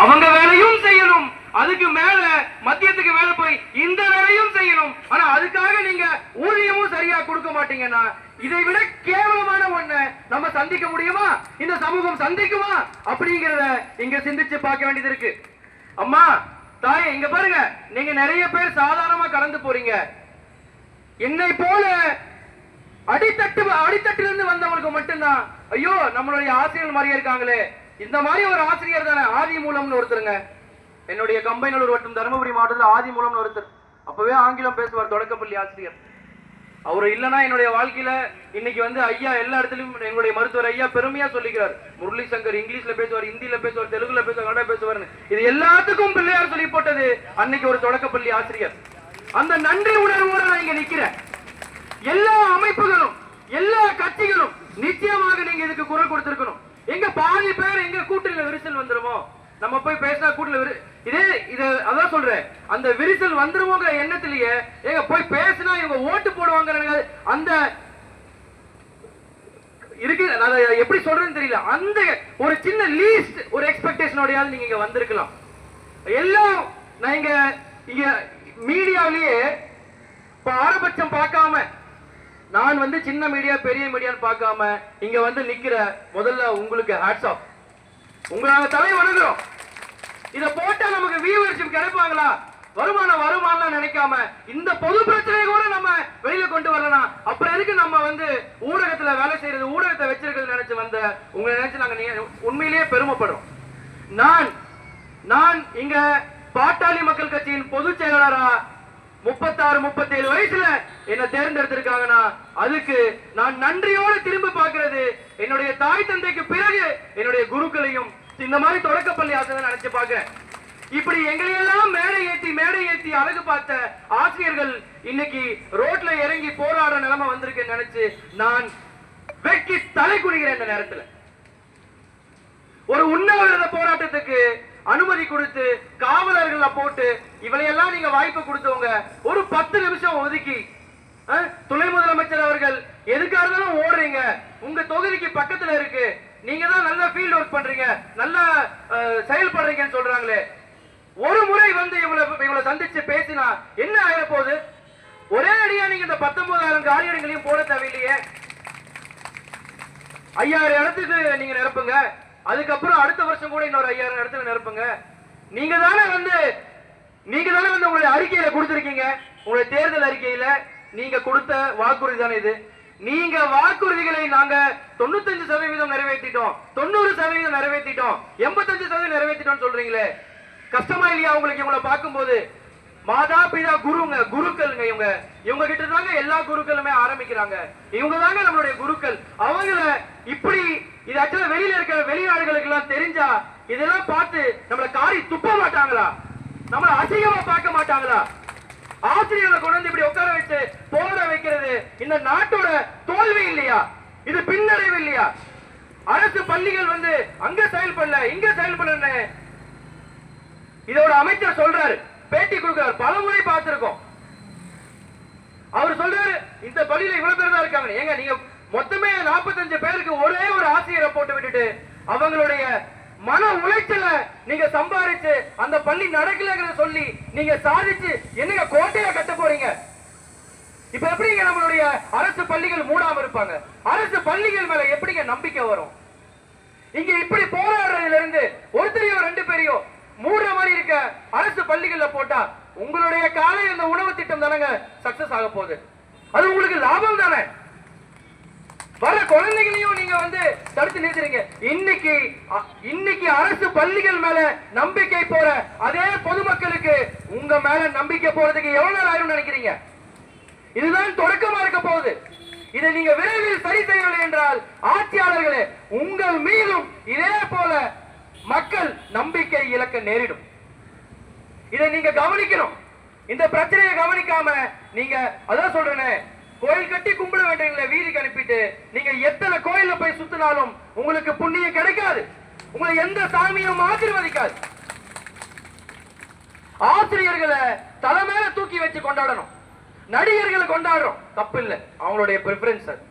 அவங்க வேலையும் செய்யணும். அதுக்கு மேல மத்தியத்துக்கு மேல போய் இந்த வேலையும் செய்யணும். ஆனா அதுக்காக நீங்க ஊதியமும் சரியா கொடுக்க மாட்டீங்கன்னா இதை விட கேவலமான ஒண்ண நம்ம சந்திக்க முடியுமா? இந்த சமூகம் சந்திக்குமா? அப்படிங்கறத இங்க சிந்திச்சு பார்க்க வேண்டியது இருக்கு. அம்மா தாயே இங்க பாருங்க. நீங்க நிறைய பேர் சாதாரணமா கடந்து போறீங்க. என்னை போல அடித்தட்டு அடித்தட்டுல இருந்து வந்தவங்களுக்கு மட்டும்தான் ஐயோ நம்மளுடைய ஆசிரியர் மாதிரியே இருக்காங்களே. இந்த மாதிரி ஒரு ஆசிரியர் தானே? ஆதி மூலம்னு ஒருத்தருங்க. என்னுடைய கம்பைனூர் வட்டம் தருமபுரி மாவட்டத்தில் ஆதி மூலம்னு ஒருத்தர். அப்பவே ஆங்கிலம் பேசுவார் தொடக்கப்பள்ளி ஆசிரியர். அவர் இல்லைன்னா என்னுடைய வாழ்க்கையில இன்னைக்கு வந்து ஐயா எல்லா இடத்துலயும் எங்களுடைய மருத்துவர் ஐயா பெருமையா சொல்லிக்கிறார். முரளி சங்கர் இங்கிலீஷ்ல பேசுவார் ஹிந்தியில பேசுவார் தெலுங்குல பேசுவார் கன்னடா பேசுவார்னு. இது எல்லாத்துக்கும் பிள்ளையார் சொல்லி போட்டது அன்னைக்கு ஒரு தொடக்கப்பள்ளி ஆசிரியர். அந்த நன்றி உணர்வோட நான் இங்க நிக்கிறேன். எல்லா அமைப்புகளும் எல்லா கட்சிகளும் நிச்சயமாக நீங்க இதுக்கு குரல் கொடுத்திருக்கணும். எங்க பாதி பேர் எங்க கூட்டணியில விரிசல் வந்துருமோ? நம்ம போய் பேசினா கூட்டணியில விரி இதே இது அதான் சொல்றேன். அந்த விரிசல் வந்துருமோங்கிற எண்ணத்திலேயே எங்க போய் பேசினா இவங்க ஓட்டு போடுவாங்க அந்த இருக்கு நான் அதை எப்படி சொல்றேன்னு தெரியல. அந்த ஒரு சின்ன லீஸ்ட் ஒரு எக்ஸ்பெக்டேஷனோடயாவது நீங்க இங்க வந்திருக்கலாம். எல்லாம் நான் இங்க இங்க மீடியாவிலேயே பாரபட்சம் பார்க்காம நான் வந்து சின்ன மீடியா பெரிய மீடியான்னு பார்க்காம இங்க வந்து நிக்கிற முதல்ல உங்களுக்கு ஹேட்ஸ் ஆஃப் உங்களை நாங்க தலை வணங்குறோம். இத போட்டா நமக்கு வியூவர்ஷிப் கிடைப்பாங்களா? வருமானம் வருமானம் நினைக்காம இந்த பொது பிரச்சனையை கூட நம்ம வெளியில கொண்டு வரலாம் அப்புறம் எதுக்கு நம்ம வந்து ஊடகத்துல வேலை செய்யறது ஊடகத்தை வச்சிருக்கிறது நினைச்சு வந்த உங்களை நினைச்சு நாங்க உண்மையிலேயே பெருமைப்படுறோம். நான் நான் இங்க பாட்டாளி மக்கள் கட்சியின் பொதுச் செயலாளரா முப்பத்தாறு முப்பத்தேழு வயசுல என்ன தேர்ந்தெடுத்திருக்காங்கன்னா அதுக்கு நான் நன்றியோட திரும்ப பாக்குறது என்னுடைய தாய் தந்தைக்கு பிறகு என்னுடைய குருக்களையும் இந்த மாதிரி தொடக்கப்பள்ளி ஆசிரியர் நினைச்சு பாக்குறேன் இப்படி எங்களையெல்லாம் மேடை ஏத்தி மேடை ஏத்தி அழகு பார்த்த ஆசிரியர்கள் இன்னைக்கு ரோட்ல இறங்கி போராடுற நிலைமை வந்திருக்குன்னு நினைச்சு நான் வெக்கி தலை குனிகிறேன் இந்த நேரத்துல. ஒரு உண்ணாவிரத போராட்டத்துக்கு அனுமதி கொடுத்து காவலர்கள போட்டு இவளையெல்லாம் நீங்க வாய்ப்பு கொடுத்தவங்க ஒரு பத்து நிமிஷம் ஒதுக்கி துணை முதலமைச்சர் அவர்கள் எதுக்காக இருந்தாலும் ஓடுறீங்க. உங்க தொகுதிக்கு பக்கத்துல இருக்கு. நீங்க தான் நல்ல ஃபீல்ட் ஒர்க் பண்றீங்க. நல்லா செயல்படுறீங்கன்னு சொல்றாங்களே. ஒரு முறை வந்து இவங்களை இவங்களை சந்திச்சு பேசினா என்ன ஆயிர போகுது ஒரே அடியா நீங்க இந்த பத்தொன்பதாயிரம் காலியிடங்களையும் போட தேவையில்லையே. ஐயாயிரம் இடத்துக்கு நீங்க நிரப்புங்க. அதுக்கப்புறம் அடுத்த வருஷம் கூட இன்னொரு ஐயாயிரம் இடத்துல நிரப்புங்க. நீங்க தானே வந்து நீங்க தானே வந்து உங்களுடைய அறிக்கையில கொடுத்துருக்கீங்க. உங்களுடைய தேர்தல் அறிக்கையில நீங்க கொடுத்த வாக்குறுதி தானே இது. நீங்க வாக்குறுதிகளை நாங்க தொண்ணூத்தஞ்சு சதவீதம் நிறைவேற்றிட்டோம். தொண்ணூறு சதவீதம் நிறைவேற்றிட்டோம். எண்பத்தஞ்சு சதவீதம் நிறைவேற்றிட்டோம் சொல்றீங்களே. கஷ்டமா இல்லையா உங்களுக்கு இவங்களை பார்க்கும்போது? மாதா பிதா குருங்க குருக்கள்ங்க இவங்க. இவங்க கிட்ட தாங்க எல்லா குருக்களுமே ஆரம்பிக்கிறாங்க. இவங்க தாங்க நம்மளுடைய குருக்கள். அவங்கள இப்படி இது ஆக்சுவலா வெளியில இருக்கிற வெளிநாடுகளுக்கு எல்லாம் தெரிஞ்சா இதெல்லாம் பார்த்து நம்மள காரி துப்ப மாட்டாங்களா? நம்மள அசிங்கமா பார்க்க மாட்டாங்களா? ஆசிரியர்களை கொண்டு வந்து இப்படி உட்கார வச்சு போராட வைக்கிறது இந்த நாட்டோட தோல்வி இல்லையா? இது பின்னடைவு இல்லையா? அரசு பள்ளிகள் வந்து அங்க செயல்படல இங்க செயல்படல இதோட அமைச்சர் சொல்றாரு. பேட்டி கொடுக்கிறார். பல முறை பார்த்திருக்கோம். அவர் சொல்றாரு இந்த பள்ளியில இவ்வளவு பேர் தான் இருக்காங்க ஏங்க நீங்க மொத்தமே 45 பேருக்கு ஒரே ஒரு ஆசிரியரை போட்டு விட்டுட்டு அவங்களுடைய மன உளைச்சல நீங்க சம்பாதிச்சு அந்த பள்ளி நடக்கலங்கிறத சொல்லி நீங்க சாதிச்சு என்னங்க கோட்டையை கட்ட போறீங்க? இப்ப எப்படிங்க நம்மளுடைய அரசு பள்ளிகள் மூடாம இருப்பாங்க? அரசு பள்ளிகள் மேல எப்படிங்க நம்பிக்கை வரும்? இங்க இப்படி போராடுறதுல இருந்து ஒருத்தரையோ ரெண்டு பேரையோ மூடுற மாதிரி இருக்க அரசு பள்ளிகள்ல போட்டா உங்களுடைய காலை இந்த உணவு திட்டம் தானங்க சக்சஸ் ஆக போகுது. அது உங்களுக்கு லாபம் தானே? வர குழந்தைகளையும் நீங்க வந்து தடுத்து நிறுத்துறீங்க. இன்னைக்கு இன்னைக்கு அரசு பள்ளிகள் மேல நம்பிக்கை போற அதே பொதுமக்களுக்கு உங்க மேல நம்பிக்கை போறதுக்கு எவ்வளவு நேரம் ஆயிரும் நினைக்கிறீங்க? இதுதான் தொடக்கமா இருக்க போகுது. இதை நீங்க விரைவில் சரி செய்யவில்லை என்றால் ஆட்சியாளர்களே உங்கள் மீதும் இதே போல மக்கள் நம்பிக்கை இழக்க நேரிடும். இதை நீங்க கவனிக்கணும். இந்த பிரச்சனையை கவனிக்காம நீங்க அதான் சொல்றேனே கோயில் கட்டி கும்பிட வேண்டியவங்களை வீதிக்கு அனுப்பிட்டு நீங்க எத்தனை கோயில போய் சுத்தினாலும் உங்களுக்கு புண்ணியம் கிடைக்காது. உங்களை எந்த சாமியும் ஆசீர்வதிக்காது. ஆசிரியர்களை தலை மேல தூக்கி வச்சு கொண்டாடணும். நடிகர்களை கொண்டாடுறோம். தப்பு இல்லை அவங்களுடைய பிரிஃபரன்ஸ் அது.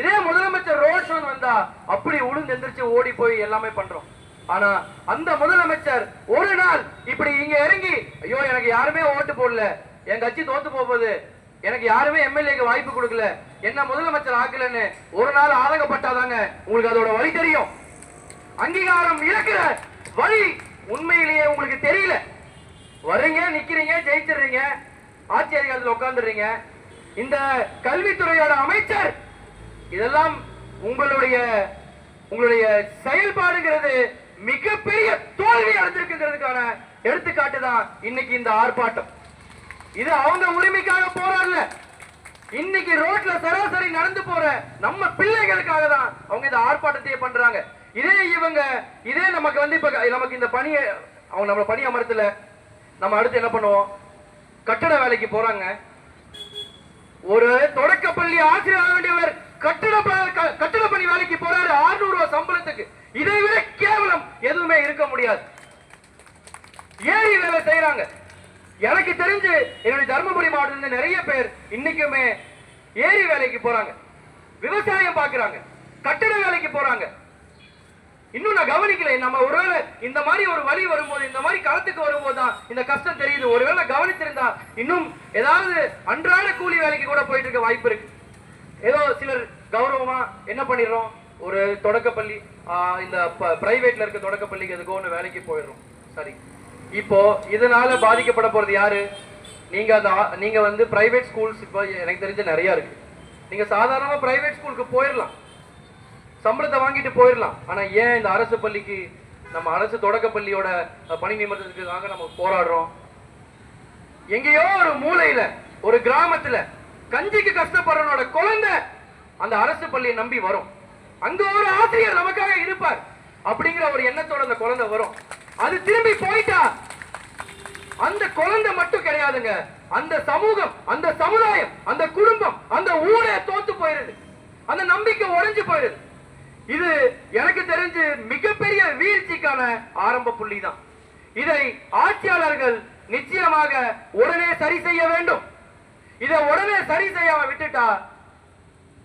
இதே முதலமைச்சர் ரோஷன் ஷோ வந்தா அப்படி உளுந்து எந்திரிச்சு ஓடி போய் எல்லாமே பண்றோம். ஆனா அந்த முதலமைச்சர் ஒரு நாள் இப்படி இங்க இறங்கி ஐயோ எனக்கு யாருமே ஓட்டு போடல. என் கட்சி தோத்து போகுது எனக்கு யாருமே எம்எல்ஏக்கு வாய்ப்பு கொடுக்கல. என்ன முதலமைச்சர் ஆக்கலன்னு ஒரு நாள் ஆதங்கப்பட்டாதாங்க. உங்களுக்கு அதோட வழி தெரியும். அங்கீகாரம் இழக்கிற வழி உண்மையிலேயே உங்களுக்கு தெரியல. வருங்க நிக்கிறீங்க ஜெயிச்சிடுறீங்க. ஆட்சி அதிகாரத்தில் உட்காந்துடுறீங்க இந்த கல்வித்துறையோட அமைச்சர் இதெல்லாம் உங்களுடைய உங்களுடைய செயல்பாடுங்கிறது மிகப்பெரிய தோல்வி அடைஞ்சிருக்குங்கிறதுக்கான எடுத்துக்காட்டு தான் இன்னைக்கு இந்த ஆர்ப்பாட்டம். இது அவங்க உரிமைக்காக போராடல. இன்னைக்கு ரோட்ல சராசரி நடந்து போற நம்ம பிள்ளைகளுக்காக தான் அவங்க இந்த ஆர்ப்பாட்டத்தையே பண்றாங்க. இதே இவங்க இதே நமக்கு வந்து இப்ப நமக்கு இந்த பணியை அவங்க நம்ம பணி அமர்த்தல. நம்ம அடுத்து என்ன பண்ணுவோம்? கட்டட வேலைக்கு போறாங்க. ஒரு தொடக்கப்பள்ளி ஆசிரியர் ஆக வேண்டியவர் கட்டட ப- க- கட்டட பணி வேலைக்கு போறாரு. 600 ரூபாய் சம்பளத்துக்கு. இதை விட கேவலம் எதுவுமே இருக்க முடியாது. ஏரி வேலை செய்யறாங்க எனக்கு தெரிஞ்சு என்னுடைய தருமபுரி மாவட்டத்துல நிறைய பேர் இன்னைக்குமே ஏரி வேலைக்கு போறாங்க. விவசாயம் பார்க்கறாங்க. கட்டிட வேலைக்கு போறாங்க. இன்னும் நான் கவனிக்கல. நம்ம ஒருவேளை இந்த மாதிரி ஒரு வழி வரும்போது இந்த மாதிரி களத்துக்கு வரும்போது தான் இந்த கஷ்டம் தெரியுது. ஒருவேளை கவனித்திருந்தா இன்னும் ஏதாவது அன்றாட கூலி வேலைக்கு கூட போயிட்டு இருக்க வாய்ப்பு இருக்கு. ஏதோ சிலர் கௌரவமா என்ன பண்ணிடுறோம்? ஒரு தொடக்கப்பள்ளி இந்த பிரைவேட்ல இருக்க தொடக்கப்பள்ளிக்கு எதுக்கோ ஒன்று வேலைக்கு போயிடுறோம். சரி. இப்போ இதனால பாதிக்கப்பட போறது யாரு? நீங்க அந்த நீங்க வந்து பிரைவேட் ஸ்கூல்ஸ் இப்போ எனக்கு தெரிஞ்ச நிறைய இருக்கு. நீங்க சாதாரணமா பிரைவேட் ஸ்கூலுக்கு போயிடலாம் சம்பளத்தை வாங்கிட்டு போயிடலாம் ஆனா ஏன் இந்த அரசு பள்ளிக்கு நம்ம அரசு தொடக்க பள்ளியோட பணி நிமிடத்துக்காக நம்ம போராடுறோம்? எங்கேயோ ஒரு மூலையில ஒரு கிராமத்துல கஞ்சிக்கு கஷ்டப்படுறவனோட குழந்தை அந்த அரசு பள்ளியை நம்பி வரும். அங்க ஒரு ஆசிரியர் நமக்காக இருப்பார். அப்படிங்கிற ஒரு எண்ணத்தோட அந்த குழந்தை வரும். அது திரும்பி போயிட்டா அந்த குழந்தை மட்டும் கிடையாதுங்க. அந்த சமூகம் அந்த சமுதாயம் அந்த குடும்பம் அந்த ஊரே தோத்து போயிருது அந்த நம்பிக்கை உடைஞ்சு போயிருது இது எனக்கு தெரிஞ்சு மிகப்பெரிய வீழ்ச்சிக்கான ஆரம்ப புள்ளி தான் இதை ஆட்சியாளர்கள் நிச்சயமாக உடனே சரி செய்ய வேண்டும். இதை உடனே சரி செய்யாம விட்டுட்டா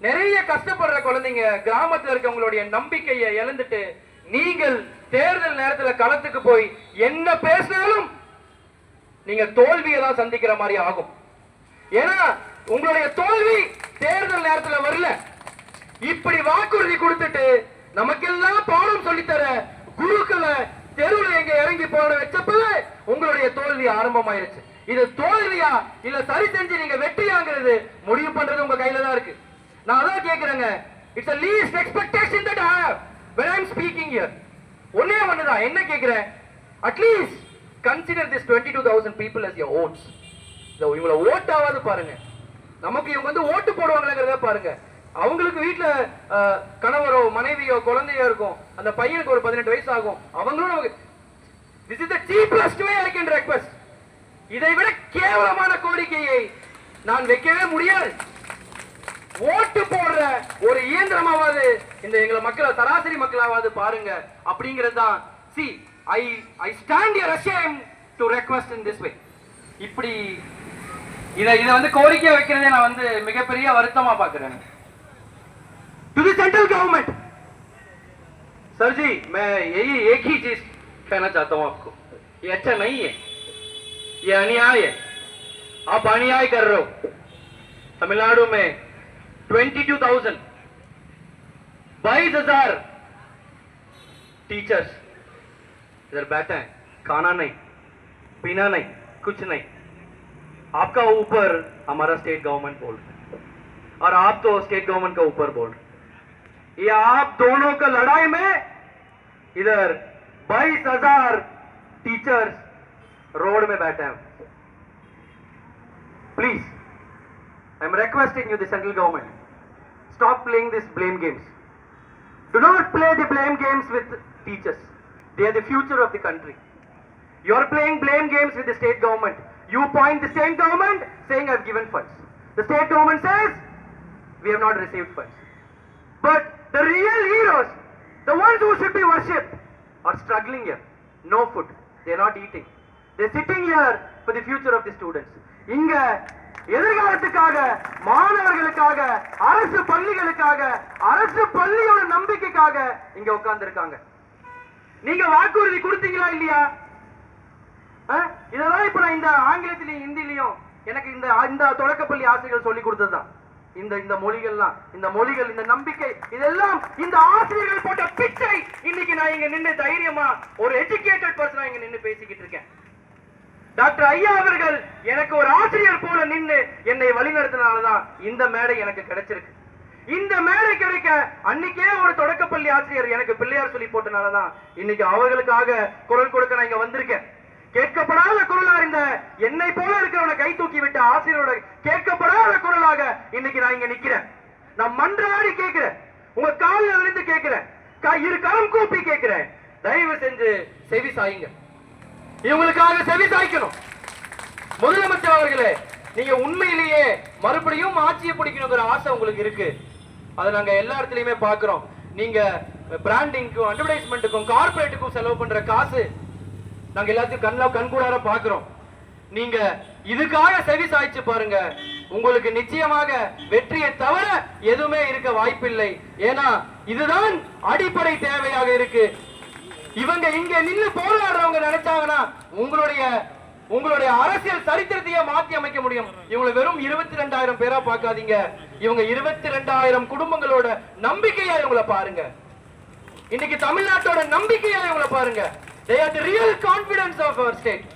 நிறைய கஷ்டப்படுற குழந்தைங்க கிராமத்தில் இருக்கவங்களுடைய நம்பிக்கையை இழந்துட்டு நீங்கள் தேர்தல் நேரத்துல களத்துக்கு போய் என்ன பேசினாலும் நீங்க தோல்வியை தான் சந்திக்கிற மாதிரி ஆகும். ஏன்னா உங்களுடைய தோல்வி தேர்தல் நேரத்துல வரல. இப்படி வாக்குறுதி கொடுத்துட்டு நமக்கெல்லாம் பாடம் சொல்லித்தர குருக்களை தெருவுல எங்க இறங்கி போன வச்சப்பவே உங்களுடைய தோல்வி ஆரம்பமாயிருச்சு. இது தோல்வியா இல்ல சரி செஞ்சு நீங்க வெற்றியாங்கிறது முடிவு பண்றது உங்க கையில தான் இருக்கு. நான் அதான் கேக்குறேங்க. It's a least expectation that when I'm speaking here ஒன்னே ஒண்ணுதான். என்ன கேக்குறேன்? At least consider this twenty two thousand people as your votes இந்த இவங்கள ஓட்டாவது பாருங்க. நமக்கு இவங்க வந்து ஓட்டு போடுவாங்களேங்கிறத பாருங்க. அவங்களுக்கு வீட்டில் கணவரோ மனைவியோ குழந்தையோ இருக்கும். அந்த பையனுக்கு ஒரு பதினெட்டு வயசு ஆகும். அவங்களும் நமக்கு this is the cheapest way I can request இதை விட கேவலமான கோரிக்கையை நான் வைக்கவே முடியாது. ஓட்டு போடுற ஒரு இயந்திரமாவது இந்த எங்களை மக்களை சராசரி மக்களாவது பாருங்க அப்படிங்கிறது தான் see I I stand you're ashamed to request in this way இப்படி இத இத வந்து கோரிக்கை வைக்கிறதே நான் வந்து மிகப்பெரிய வருத்தமா பாக்குறேன் to the central government sir ji मैं यही एक ही चीज कहना चाहता हूं आपको ये अच्छा नहीं है ये अन्याय है आप अन्याय कर रहे हो तमिलनाडु में 22,000 बाईस हज़ार टीचर्स इधर बैठे हैं खाना नहीं पीना नहीं कुछ नहीं। आपका ऊपर हमारा स्टेट गवर्नमेंट बोल रहा है। और आप तो स्टेट गवर्नमेंट का ऊपर बोल रहे। ये आप दोनों का लड़ाई में इधर बाईस हज़ार टीचर्स रोड में बैठे हैं। Please I am requesting you the central government stop playing this blame games. Do not play the blame games with teachers. They are the future of the country. You are playing blame games with the state government. You point the state government saying I've given funds. The state government says we have not received funds. But the real heroes, the ones who should be worshipped, are struggling here. No food. They are not eating. They're sitting here for the future of the students. இங்க எதிர்காலத்துக்காக மாணவர்களுக்காக அரசு பள்ளிகளுக்காக அரசு பள்ளியோட நம்பிக்கைக்காக இங்க உட்கார்ந்து இருக்காங்க நீங்க வாக்குறுதி கொடுத்தீங்களா இல்லையா? இதெல்லாம் இப்ப நான் இந்த ஆங்கிலத்திலையும் ஹிந்திலையும் எனக்கு இந்த இந்த தொடக்கப்பள்ளி ஆசிரியர்கள் சொல்லி கொடுத்ததுதான். இந்த இந்த மொழிகள்லாம் இந்த மொழிகள் இந்த நம்பிக்கை இதெல்லாம் இந்த ஆசிரியர்கள் போட்ட பிச்சை. இன்னைக்கு நான் இங்க நின்னு தைரியமா ஒரு எஜுகேட்டட் பர்சனா இங்க நின்னு பேசிக்கிட்டு இருக்கேன். டாக்டர் ஐயா அவர்கள் எனக்கு ஒரு ஆசிரியர் போல நின்று என்னை வழிநடத்தினாலதான் இந்த மேடை எனக்கு கிடைச்சிருக்கு. இந்த மேடை கிடைக்க அன்னைக்கே ஒரு தொடக்கப்பள்ளி ஆசிரியர் எனக்கு பிள்ளையார் சொல்லி போட்டனாலதான் இன்னைக்கு அவர்களுக்காக குரல் கொடுக்க நான் இங்க வந்திருக்கேன். கேட்கப்படாத குரலா இருந்த என்னை போல இருக்கிறவனை கை தூக்கி விட்ட ஆசிரியரோட கேட்கப்படாத குரலாக இன்னைக்கு நான் இங்க நிக்கிறேன். நான் மன்றாடி கேட்கிறேன். உங்க காலில் விழுந்து கேட்கிறேன். க- இரு கரம் கூப்பி கேட்கிறேன். தயவு செஞ்சு செவி சாயுங்க. இவங்களுக்காக செவி சாய்க்கணும். முதலமைச்சர் அவர்களே நீங்க உண்மையிலேயே மறுபடியும் ஆட்சியை பிடிக்கணுங்கிற ஆசை உங்களுக்கு இருக்கு. அதை நாங்க எல்லா இடத்துலயுமே பாக்குறோம் நீங்க பிராண்டிங்க்கும் அட்வர்டைஸ்மெண்ட்டுக்கும் கார்பரேட்டுக்கும் செலவு பண்ற காசு நாங்க எல்லாத்தையும் கண்ல கண்கூடார பாக்குறோம் நீங்க இதுக்காக செவி சாய்ச்சு பாருங்க. உங்களுக்கு நிச்சயமாக வெற்றியை தவிர எதுவுமே இருக்க வாய்ப்பில்லை. ஏன்னா இதுதான் அடிப்படை தேவையாக இருக்கு. இவங்க இங்க நின்று போராடுறவங்க நினைச்சாங்கன்னா உங்களுடைய உங்களுடைய அரசியல் சரித்திரத்தையே மாத்தி அமைக்க முடியும். இவங்களை வெறும் இருபத்தி ரெண்டாயிரம் பேரா பார்க்காதீங்க. இவங்க இருபத்தி ரெண்டாயிரம் குடும்பங்களோட நம்பிக்கையா இவங்களை பாருங்க. இன்னைக்கு தமிழ்நாட்டோட நம்பிக்கையா இவங்களை பாருங்க. They are the real confidence of our state.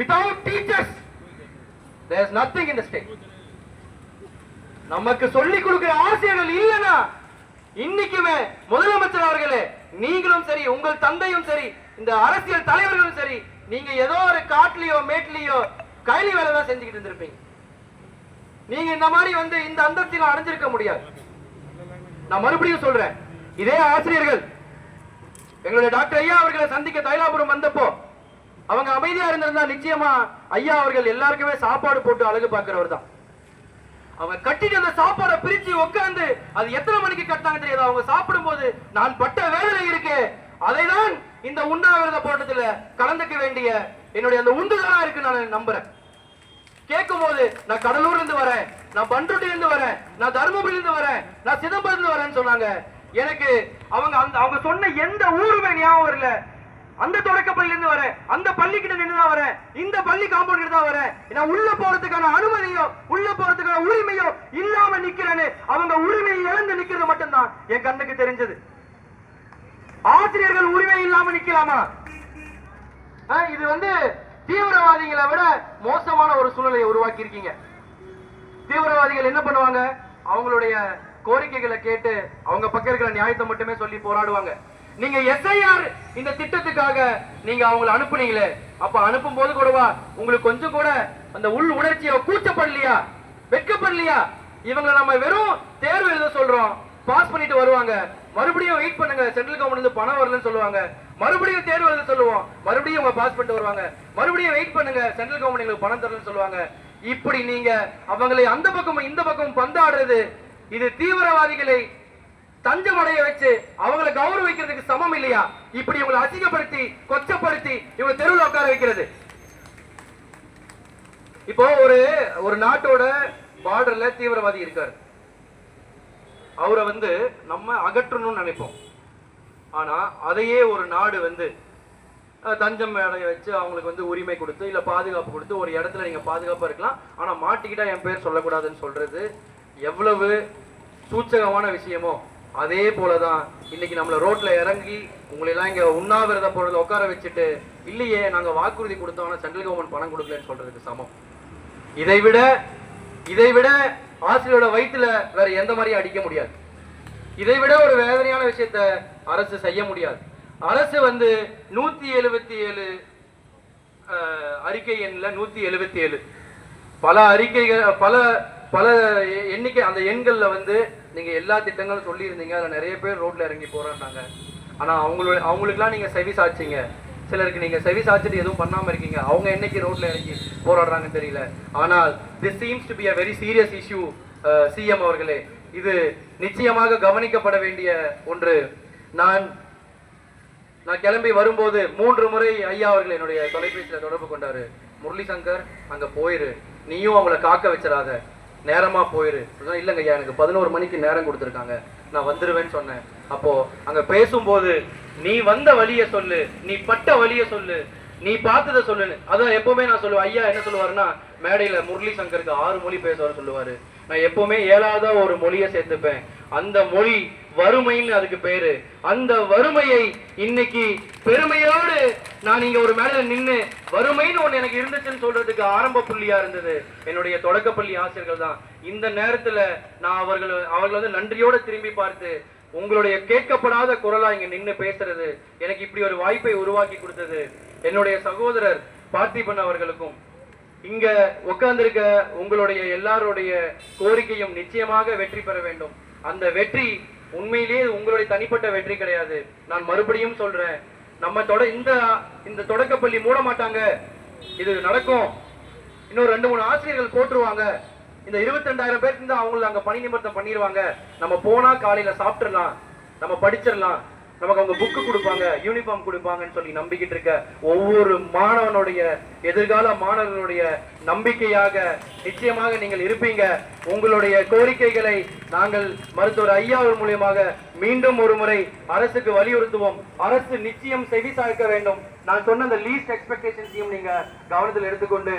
Without teachers there is nothing in the state. நமக்கு சொல்லிக் கொடுக்கிற ஆசிரியர்கள் இல்லைன்னா இன்னைக்குமே முதலமைச்சர் அவர்களே நீங்களும் சரி உங்கள் தந்தையும் சரி இந்த அரசியல் தலைவர்களும் சரி நீங்க ஏதோ ஒரு காட்டுலயோ மேட்லயோ கைலி வேலை தான் செஞ்சுக்கிட்டு இருந்திருப்பீங்க. நீங்க இந்த மாதிரி வந்து இந்த அந்தஸ்தில அடைஞ்சிருக்க முடியாது. நான் மறுபடியும் சொல்றேன். இதே ஆசிரியர்கள் எங்களுடைய டாக்டர் ஐயா அவர்களை சந்திக்க தைலாபுரம் வந்தப்போ அவங்க அமைதியா இருந்திருந்தா நிச்சயமா ஐயா அவர்கள் எல்லாருக்குமே சாப்பாடு போட்டு அழகு பார்க்கிறவர் தான் அவங்க கட்டிட்டு அந்த சாப்பாடை பிரிச்சு உட்காந்து அது எத்தனை மணிக்கு கட்டினாங்க தெரியாது. அவங்க சாப்பிடும்போது நான் பட்ட வேதனை இருக்கு. அதைதான் இந்த உண்ணாவிரத போராட்டத்துல கலந்துக்க வேண்டிய என்னுடைய அந்த உந்துதலா இருக்கு நான் நம்புறேன். கேட்கும் போது நான் கடலூர்ல இருந்து வரேன் நான் பண்ருட்டில இருந்து வரேன் நான் தருமபுரி இருந்து வரேன் நான் சிதம்பரம் இருந்து வரேன்னு சொன்னாங்க. எனக்கு அவங்க அந்த அவங்க சொன்ன எந்த ஊருமே ஞாபகம் இல்லை அந்த தொடக்கப்பள்ளியில இருந்து வரேன் அந்த பள்ளிக்கிட்ட நின்று தான் வரேன் இந்த பள்ளி காம்பவுண்ட் கிட்ட தான் வரேன் நான் உள்ள போறதுக்கான அனுமதியோ உள்ள போறதுக்கான உரிமையோ இல்லாம நிக்கிறேன்னு அவங்க உரிமையை இழந்து நிக்கிறது மட்டும்தான் என் கண்ணுக்கு தெரிஞ்சது. ஆசிரியர்கள் உரிமை இல்லாம நிக்கலாமா? இது வந்து தீவிரவாதிகளை விட மோசமான ஒரு சூழ்நிலையை உருவாக்கி இருக்கீங்க தீவிரவாதிகள் என்ன பண்ணுவாங்க? அவங்களுடைய கோரிக்கைகளை கேட்டு அவங்க பக்கம் இருக்கிற நியாயத்தை மட்டுமே சொல்லி போராடுவாங்க. நீங்க எஸ்ஐஆர் இந்த திட்டத்துக்காக நீங்க அவங்களை அனுப்புனீங்களே அப்ப அனுப்பும் போது கூடவா உங்களுக்கு கொஞ்சம் கூட அந்த உள் உணர்ச்சியை கூச்சப்படலையா? வெட்கப்படலையா? இவங்களை நம்ம வெறும் தேர்வு எழுத சொல்றோம். பாஸ் பண்ணிட்டு வருவாங்க. மறுபடியும் வெயிட் பண்ணுங்க. சென்ட்ரல் கவர்மெண்ட் பணம் வரலன்னு சொல்லுவாங்க. மறுபடியும் தேர்வு எழுத சொல்லுவோம். மறுபடியும் அவங்க பாஸ் பண்ணிட்டு வருவாங்க. மறுபடியும் வெயிட் பண்ணுங்க. சென்ட்ரல் கவர்மெண்ட் பணம் தரலன்னு சொல்லுவாங்க. இப்படி நீங்க அவங்களை அந்த பக்கமும் இந்த பக்கமும் பந்தாடுறது இது தீவிரவாதிகளை தஞ்சமடைய வச்சு அவங்களை கௌரவிக்கிறதுக்கு சமம் இல்லையா? இப்படி இவங்களை அசிங்கப்படுத்தி கொச்சப்படுத்தி இவங்க தெருவில் உட்கார வைக்கிறது. இப்போ ஒரு ஒரு நாட்டோட பார்டர்ல தீவிரவாதி இருக்காரு. அவரை வந்து நம்ம அகற்றணும்னு நினைப்போம். ஆனா அதையே ஒரு நாடு வந்து தஞ்சம் வேலையை வச்சு அவங்களுக்கு வந்து உரிமை கொடுத்து இல்ல பாதுகாப்பு கொடுத்து ஒரு இடத்துல நீங்க பாதுகாப்பா இருக்கலாம். ஆனா மாட்டிக்கிட்டா என் பேர் சொல்லக்கூடாதுன்னு சொல்றது எவ்வளவு சூச்சகமான விஷயமோ அதே போலதான் இன்னைக்கு நம்மள ரோட்ல இறங்கி உங்களை எல்லாம் இங்க உண்ணாவிரத பொருள் உட்கார வச்சுட்டு இல்லையே நாங்க வாக்குறுதி கொடுத்தோம்னா சென்ட்ரல் கவர்மெண்ட் பணம் கொடுக்கலன்னு சொல்றதுக்கு சமம். இதை விட இதை விட ஆசிரியரோட வயிற்றுல வேற எந்த மாதிரியும் அடிக்க முடியாது. இதை விட ஒரு வேதனையான விஷயத்த அரசு செய்ய முடியாது. அரசு வந்து நூத்தி எழுபத்தி ஏழு அறிக்கை எண்ணில் நூத்தி எழுபத்தி ஏழு பல அறிக்கைகள் பல பல எண்ணிக்கை அந்த எண்கள்ல வந்து நீங்கள் எல்லா திட்டங்களும் சொல்லியிருந்தீங்க அதில் நிறைய பேர் ரோட்டில் இறங்கி போறாங்க ஆனால் அவங்களோட அவங்களுக்குலாம் நீங்கள் செவி சாய்ச்சீங்க. சிலருக்கு நீங்கள் செவி சாச்சிட்டு எதுவும் பண்ணாமல் இருக்கீங்க. அவங்க என்னைக்கு ரோட்டில் இறங்கி போராடுறாங்கன்னு தெரியல. ஆனால் this seems to be a very serious issue CM அவர்களே. இது நிச்சயமாக கவனிக்கப்பட வேண்டிய ஒன்று. நான் நான் கிளம்பி வரும்போது மூன்று முறை ஐயா அவர்கள் என்னுடைய தொலைபேசியில் தொடர்பு கொண்டாரு. முரளி சங்கர் போயிரு. நீயும் அவங்கள காக்க வச்சிடாத. நேரமாக போயிரு. இல்லைங்க ஐயா எனக்கு பதினோரு மணிக்கு நேரம் கொடுத்துருக்காங்க. நான் வந்துடுவேன்னு சொன்னேன். அப்போது அங்கே பேசும்போது நீ வந்த வழியை சொல்லு. நீ பட்ட வழியை சொல்லு. நீ பார்த்ததை சொல்லுன்னு. அதான் எப்போவுமே நான் சொல்லுவேன். ஐயா என்ன சொல்லுவாருன்னா மேடையில் முரளி சங்கருக்கு ஆறு மொழி பேசுவார் சொல்லுவார். நான் எப்பவுமே ஏழாத ஒரு மொழியை சேர்த்துப்பேன். அந்த மொழி வறுமைன்னு அதுக்கு பேரு. அந்த வறுமையை இன்னைக்கு பெருமையோடு நான் இங்க ஒரு மேடையில நின்னு வறுமைன்னு ஒண்ணு எனக்கு இருந்துச்சுன்னு சொல்றதுக்கு ஆரம்ப புள்ளியா இருந்தது. என்னுடைய தொடக்கப்பள்ளி ஆசிரியர்கள் தான். இந்த நேரத்துல நான் அவர்கள் அவர்கள் வந்து நன்றியோட திரும்பி பார்த்து உங்களுடைய கேட்கப்படாத குரலா இங்க நின்று பேசுறது எனக்கு இப்படி ஒரு வாய்ப்பை உருவாக்கி கொடுத்தது. என்னுடைய சகோதரர் பார்த்திபன் அவர்களுக்கும் இங்க உட்கார்ந்திருக்க உங்களுடைய எல்லாருடைய கோரிக்கையும் நிச்சயமாக வெற்றி பெற வேண்டும். அந்த வெற்றி உண்மையிலேயே உங்களுடைய தனிப்பட்ட வெற்றி கிடையாது. நான் மறுபடியும் சொல்றேன். நம்ம தொட இந்த இந்த தொடக்கப்பள்ளி மூட மாட்டாங்க. இது நடக்கும். இன்னும் ரெண்டு மூணு ஆசிரியர்கள் போட்டுருவாங்க. இந்த இருபத்தி ரெண்டாயிரம் பேருக்கு அவங்களை அங்க பணி நிமித்தம் பண்ணிடுவாங்க நம்ம போனா காலையில சாப்பிட்டுடலாம் நம்ம படிச்சிடலாம் நமக்கு அவங்க புக்கு கொடுப்பாங்க யூனிஃபார்ம் கொடுப்பாங்கன்னு சொல்லி நம்பிக்கிட்டு இருக்க ஒவ்வொரு மாணவனுடைய எதிர்கால மாணவர்களுடைய நம்பிக்கையாக நிச்சயமாக நீங்கள் இருப்பீங்க. உங்களுடைய கோரிக்கைகளை நாங்கள் மருத்துவர் ஐயாவின் மூலியமாக மீண்டும் ஒரு முறை அரசுக்கு வலியுறுத்துவோம். அரசு நிச்சயம் செவி சாய்க்க வேண்டும். நான் சொன்ன அந்த லீஸ்ட் எக்ஸ்பெக்டேஷன்ஸையும் நீங்க கவனத்தில் எடுத்துக்கொண்டு